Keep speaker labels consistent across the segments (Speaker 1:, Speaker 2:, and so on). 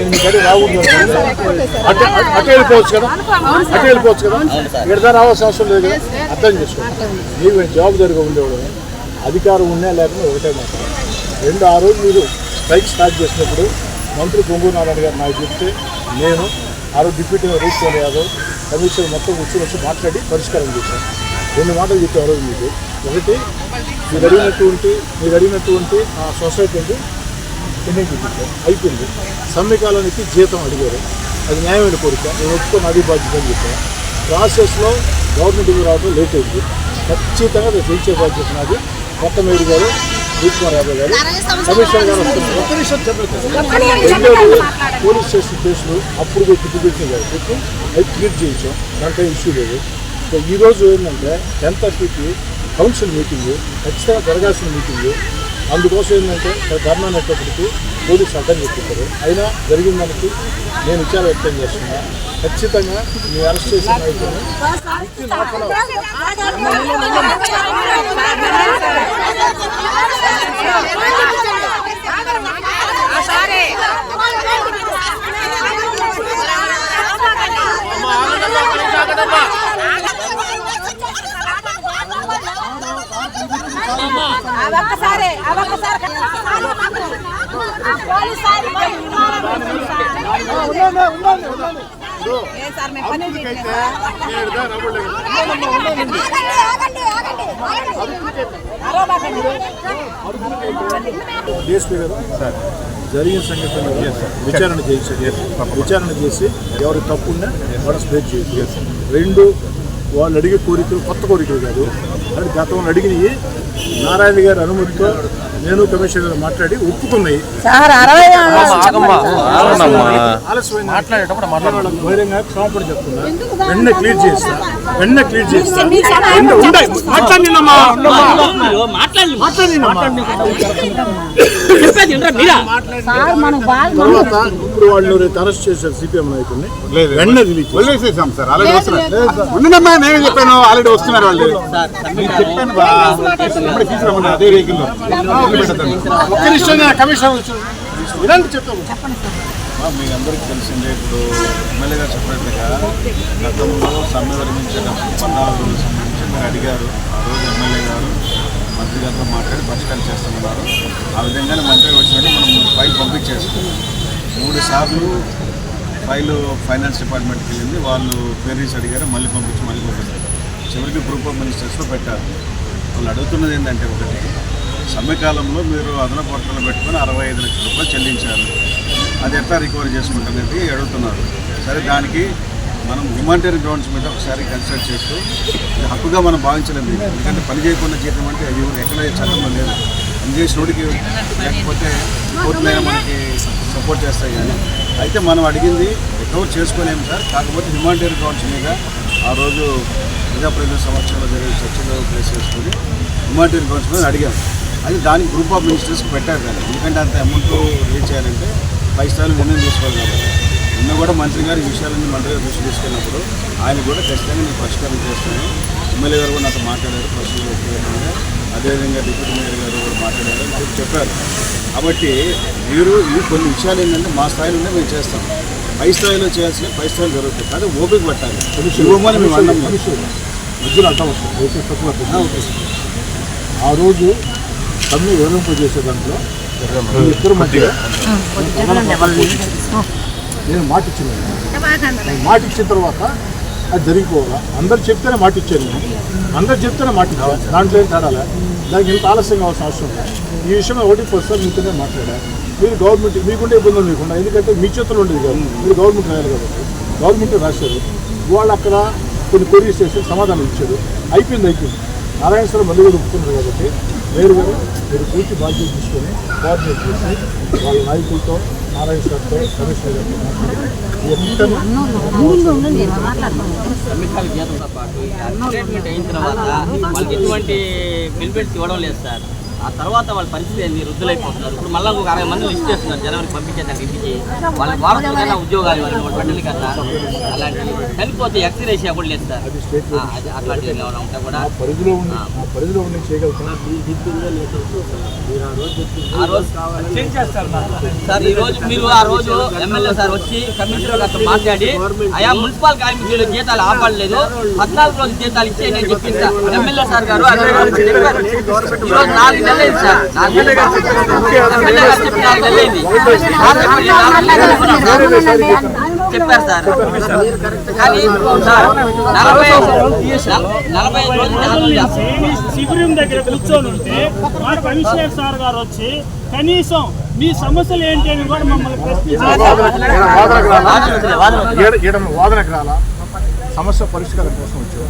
Speaker 1: నేను మీ గడి రాకూడదు అటే అటు వెళ్ళిపోవచ్చు కదా. అటు వెళ్ళిపోవచ్చు కదా. ఇక్కడ రావాల్సిన అవసరం లేదు కదా. అర్థం చేసుకో. నీవు జవాబుదారిగా ఉండేవాడు అధికారం ఉన్నా లేకుండా ఒకటే మాట. రెండు ఆ రోజు మీరు స్ట్రైక్ స్టార్ట్ చేసినప్పుడు మంత్రి పొంగు నారాయణ గారు నాకు చెప్తే నేను ఆ రోజు డిప్యూటీ రూప్ యాదవ్ కమిషనర్ మొత్తం కూర్చొని వచ్చి మాట్లాడి పరిష్కారం చేశాను. రెండు మాటలు చెప్పారు ఆ రోజు మీకు. ఒకటి మీరు అడిగినటువంటి మీరు అడిగినటువంటి ఆ సొసైటీ ఉంది ఎన్ని చూపించారు అయిపోయింది. సమ్మె కాలానికి జీతం అడిగారు. అది న్యాయమైన కోరిక. నేను ఒప్పుకొని అది బాధ్యత అని చెప్పాను. ప్రాసెస్లో గవర్నమెంట్కి రావడం లేట్ అయింది. ఖచ్చితంగా అది పెంచే బాధ్యత నాది. మొత్తమేడి గారు దీప్ కుమార్ యాదవ్ గారు కమిషనర్ గారు వస్తున్నారు పోలీస్ స్టేషన్ కేసులు అప్పుడు పెట్టి చూపించిన గారు పెట్టి అది క్లియర్ చేయించాం. దాంట్లో ఇష్యూ లేదు. సో ఈ రోజు ఏంటంటే టెన్ థర్టీకి కౌన్సిల్ మీటింగ్ ఖచ్చితంగా జరగాల్సిన మీటింగ్ అందుకోసం ఏంటంటే ధర్నా నెట్టేప్పటికి పోలీసు అడ్డం చెప్పింటారు అయినా జరిగిన దానికి నేను విచారం వ్యక్తం చేస్తున్నా. ఖచ్చితంగా మీ అరెస్ట్ చేసిన నాయకుడిని within half an hour
Speaker 2: అవొక్కసారి అవొక్కసారి పోలీస్ సార్
Speaker 1: ఉండండి, ఉండండి, ఉండండి. ఇదిగో,
Speaker 2: ఏ సార్ మేము పని
Speaker 1: అభివృద్ధికి అయితే
Speaker 2: చేయట్లేదా?
Speaker 1: నేను దా రాబోలే కదా. ఉండండి, ఉండండి.
Speaker 2: ఆగండి ఆగండి ఆగండి అరవబాకండి
Speaker 1: డిఎస్పీ గారు జరిగిన సంఘటన విచారణ చేసి విచారణ చేసి ఎవరి తప్పు ఉన్నా వాడు స్ప్రేడ్ చేయొచ్చు. రెండు వాళ్ళు అడిగే కోరికలు కొత్త కోరికలు కాదు. అది గతంలో అడిగినవి నారాయణ గారి అనుమతితో నేను కమిషనర్ గారు మాట్లాడి ఒప్పుకున్నాయి. బహిరంగ క్షమాపణ చెప్తున్నా. వెన్న క్లియర్ చేస్తా. వెన్న క్లియర్ చేస్తా. ఇప్పుడు వాళ్ళు రేపు అరెస్ట్ చేశారు సిపిఎం నాయకుడిని వెన్న
Speaker 3: వదిలేసేసాం సార్. ఆల్రెడీ వస్తున్నారు. నేనే చెప్పాను? ఆల్రెడీ వస్తున్నారు వాళ్ళు. చెప్పాను బా ఇప్పుడే అదే వెహికల్
Speaker 1: ఒక్క నిమిషం కమిషన్ వినండి చెప్తాము.
Speaker 4: మీ అందరికీ తెలిసిందే ఇప్పుడు ఎమ్మెల్యే గారు చెప్పినట్టుగా గతంలో సమ్మె విరమించేటప్పుడు పద్నాలుగు రోజులు సంబంధించి అడిగారు. ఆ రోజు ఎమ్మెల్యే గారు మంత్రి గారితో మాట్లాడి పరిష్కారం చేస్తున్నారు. ఆ విధంగానే మంత్రి వచ్చినట్టు మనం ఫైల్ పంపించేస్తాం మూడు సార్లు ఫైల్ ఫైనాన్స్ డిపార్ట్మెంట్కి వెళ్ళింది. వాళ్ళు పేరెంట్స్ అడిగారు మళ్ళీ పంపించి మళ్ళీ పంపించారు. చివరికి గ్రూప్ ఆఫ్ మినిస్టర్స్లో పెట్టారు. వాళ్ళు అడుగుతున్నది ఏంటంటే ఒకటి సమ్మెకాలంలో మీరు అదనపు వర్తలు పెట్టుకొని అరవై ఐదు లక్షల రూపాయలు చెల్లించారు. అది ఎట్లా రికవరీ చేసుకుంటారనేది అడుగుతున్నారు. సరే దానికి మనం హ్యూమానిటరీ గ్రౌండ్స్ మీద ఒకసారి కన్సిడర్ చేస్తూ ఇది హక్కుగా మనం భావించలేము ఎందుకంటే పని చేయకుండా జీతం అంటే అది ఎక్కడ చట్టంలో లేదు. పనిచేసినోడికి లేకపోతే కోర్టులైనా మనకి సపోర్ట్ చేస్తాయి కానీ అయితే మనం అడిగింది రికవర్ చేసుకోలేము సార్. కాకపోతే హ్యూమానిటరీ గ్రౌండ్స్ మీద ఆ రోజు ప్రజాప్రతినిధుల సమక్షంలో జరిగిన చర్చలో ప్లేస్ చేసుకుని హ్యూమానిటరీ గ్రౌండ్స్ మీద అడిగాం. అది దానికి గ్రూప్ ఆఫ్ మినిస్టర్స్కి పెట్టారు దాన్ని ఎందుకంటే అంత అమౌంట్ రీచ్ చేయాలంటే పై స్థాయిలో నిర్ణయం తీసుకోవాలి కాబట్టి. నిన్న కూడా మంత్రి గారు ఈ విషయాలన్నీ మంత్రి గారు దృష్టి తీసుకెళ్ళినప్పుడు ఆయన కూడా ఖచ్చితంగా నేను పరిష్కారం చేస్తాను. ఎమ్మెల్యే గారు కూడా నాతో మాట్లాడారు ప్రొసీజర్ అదేవిధంగా డిప్యూటీ మేయర్ గారు కూడా మాట్లాడారు. నాకు చెప్పారు. కాబట్టి మీరు ఇవి కొన్ని విషయాలు ఏంటంటే మా స్థాయిలోనే మేము చేస్తాం. పై స్థాయిలో చేయాల్సిన పై స్థాయిలో జరుగుతుంది. కానీ ఓపిక పట్టాలి. ఇవ్వమని మేము అన్నాం.
Speaker 1: మధ్యలో అర్థం. ఆ రోజు సమ్మె వివరింపు చేసే దాంట్లో ఈ ఇద్దరు మధ్య నేను మాట ఇచ్చిన మాట ఇచ్చిన తర్వాత అది జరిగిపోవాలా? అందరు చెప్తేనే మాట ఇచ్చాను నేను అందరు చెప్తేనే మాట ఇచ్చాను దాంట్లో ఏం తేడాలే? దానికి ఇంత ఆలస్యం కావాల్సిన అవసరం లేదు ఈ విషయంలో ఒకటి ప్రస్తుతం మీతోనే మాట్లాడా? మీరు గవర్నమెంట్ మీకుండే ఇబ్బందులు మీకుండా ఎందుకంటే మీ చేతుల్లో ఉండేది కాదు. మీరు గవర్నమెంట్ రాయాలి కాబట్టి. గవర్నమెంట్ రాశారు. వాళ్ళు అక్కడ కొన్ని క్వరీస్ చేసి సమాధానం ఇచ్చారు. అయిపోయింది అయిపోయింది. నారాయణస్వరం మళ్ళీ కూడా ఒప్పుకున్నారు కాబట్టి వేరు వేరు మీరు పూర్తి బాధ్యత తీసుకొని కోఆర్డినేట్ చేసి వాళ్ళ నాయకులతో నారాయణ సార్తో కమిషనర్
Speaker 5: పాటు అయిన తర్వాత వాళ్ళకి ఎటువంటి బెనిఫిట్స్ ఇవ్వడం లేదు సార్. ఆ తర్వాత వాళ్ళ పరిస్థితి ఏంది? వృద్ధులైపోతున్నారు. ఇప్పుడు మళ్ళీ ఒక అరవై మంది లిస్ట్ చేస్తున్నారు. జనవరికి పంపించేదానికి ఇంటికి వాళ్ళ వారసులకైనా ఉద్యోగాలు ఇవ్వాలి వాళ్ళ బిడ్డలకి కన్నా అలాంటివి చనిపోతే ఎక్స్రేషియా కూడా లేదు సార్ అట్లాంటివి ఏమైనా ఉంటే కూడా
Speaker 1: ఆ పరిధిలో ఉండి
Speaker 5: రోజు సార్. ఈ రోజు మీరు ఆ రోజు ఎమ్మెల్యే సార్ వచ్చి కమిషనర్ గారితో మాట్లాడి అయా మున్సిపల్ కార్మికులు జీతాలు ఆపడలేదు పద్నాలుగు రోజులు జీతాలు ఇచ్చేయండి అని చెప్పింది సార్ ఎమ్మెల్యే సార్ గారు అరవై రోజులు చెప్పారు. ఈ రోజు నాలుగు చెప్పారు సార్ కానీ సార్ నలభై నలభై
Speaker 6: శిబిరం దగ్గర కూర్చొని ఉంటే మా కమిషనర్ సార్ గారు వచ్చి కనీసం మీ సమస్యలు ఏంటి అని కూడా మమ్మల్ని ప్రశ్నించారు.
Speaker 5: వాదన వాదన
Speaker 1: వాదనకు రాలా? సమస్య పరిష్కారం కోసం వచ్చారు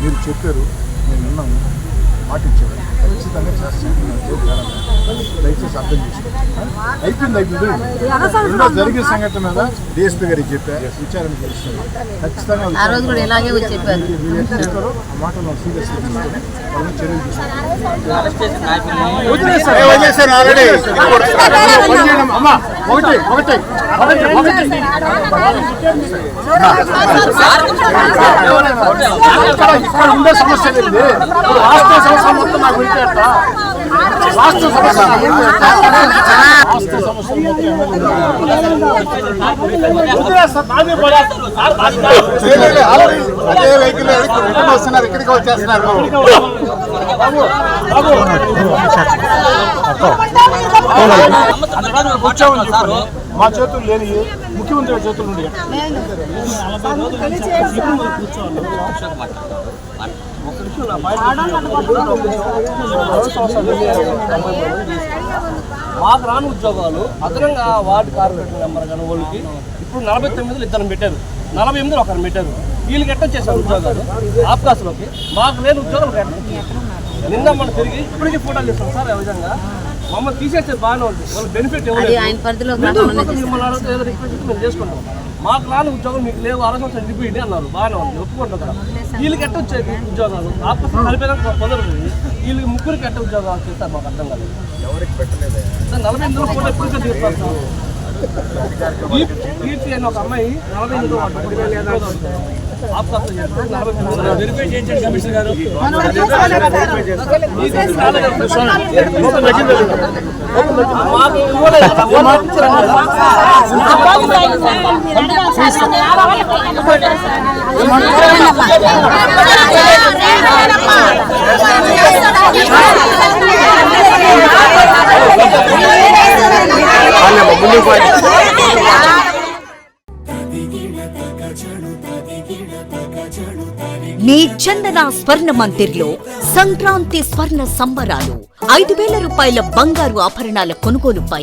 Speaker 1: మీరు చెప్పారు మేము విన్నాము పాటించారు ఖచ్చితంగా చేస్తాను దయచేసి అర్థం చేసుకోండి అయిపోయింది జరిగిన సంఘటన మీద డిఎస్పీ గారికి చెప్పా విచారణ చేస్తారు ఖచ్చితంగా
Speaker 2: ఆ చెప్పారు
Speaker 1: చెప్పారో మాటలు సీరియస్ చర్యలు తీసుకుంటారు అమ్మా ఒకటి ఒకటి ఇక్కడ ఉండే సమస్య వాస్తవ సమస్య మొత్తం నాకు వింటే ఎట్టా? వాస్తవ సమస్య
Speaker 6: అది
Speaker 3: వెహికల్ రిటర్న్ వస్తున్నారు ఇక్కడికి వచ్చేస్తున్నారు.
Speaker 5: కూర్చోమని సారు
Speaker 1: మా చేతులు లేని ముఖ్యమంత్రి చేతులు ఉండే
Speaker 6: మాకు రాని ఉద్యోగాలు అదనంగా వార్డు కార్పొరేటర్ నెంబర్ కానీ వాళ్ళకి ఇప్పుడు నలభై తొమ్మిదిలో ఇద్దరు పెట్టారు. నలభై ఎనిమిదిలో ఒకరు పెట్టారు. వీళ్ళకి ఎట్ట చేశారు ఉద్యోగాలు? ఆప్కాస్లోకి. మాకు లేని ఉద్యోగాలు నిన్న మనం తిరిగి ఇప్పటికీ ఫోటోలు చేస్తాం సార్ ఆ విధంగా. మమ్మల్ని తీసేస్తే బాగానే ఉంది వాళ్ళ బెనిఫిట్ మిమ్మల్ని రిక్వెస్ట్ మేము చేసుకుంటాం మాకు రాని ఉద్యోగం మీకు లేవు ఆలోచన రిపీట్ అన్నారు బాగానే ఉంది ఒప్పుకుంటాం కదా వీళ్ళకి ఎట్ట వచ్చాయి ఉద్యోగాలు ఆపరేషన్ కలిపేదాకా కుదరదు వీళ్ళకి ముగ్గురికి ఎట్ట ఉద్యోగాలు చేస్తారు మాకు అర్థం కాలేదు సార్ నలభై ఎనిమిదిలో ఫోటో ఎప్పుడు సార్ కీర్తి- అని ఒక అమ్మాయి నలభై ఎనిమిదిలో ఆప్కాస్లో చేస్తారు నలభై ఎనిమిదిలో వెరిఫై చేయించండి కమిషనర్ గారు మాకు
Speaker 7: మీ చందన స్వర్ణ మందిర్లో సంక్రాంతి స్వర్ణ సంబరాలు. ఐదు వేల రూపాయల బంగారు ఆభరణాల కొనుగోలుపై